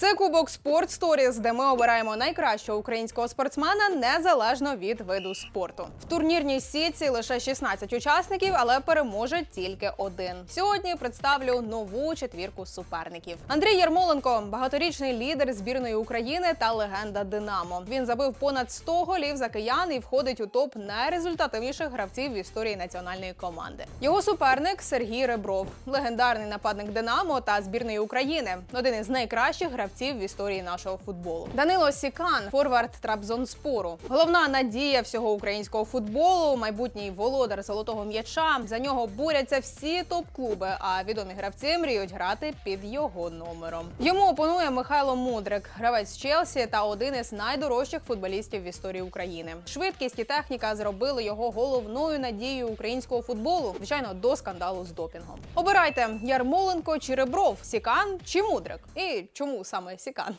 Це кубок Спорт Сторіс, де ми обираємо найкращого українського спортсмена незалежно від виду спорту. В турнірній сітці лише 16 учасників, але переможе тільки один. Сьогодні представлю нову четвірку суперників. Андрій Ярмоленко багаторічний лідер збірної України та легенда Динамо. Він забив понад 100 голів за киян і входить у топ найрезультативніших гравців в історії національної команди. Його суперник Сергій Ребров, легендарний нападник Динамо та збірної України, один із найкращих гравців в історії нашого футболу. Данило Сікан, форвард Трабзонспору, головна надія всього українського футболу, майбутній володар золотого м'яча. За нього борються всі топ-клуби. А відомі гравці мріють грати під його номером. Йому опонує Михайло Мудрик, гравець Челсі та один із найдорожчих футболістів в історії України. Швидкість і техніка зробили його головною надією українського футболу, звичайно, до скандалу з допінгом. Обирайте Ярмоленко чи Ребров, Сікан чи Мудрик. І чому саме Сікан?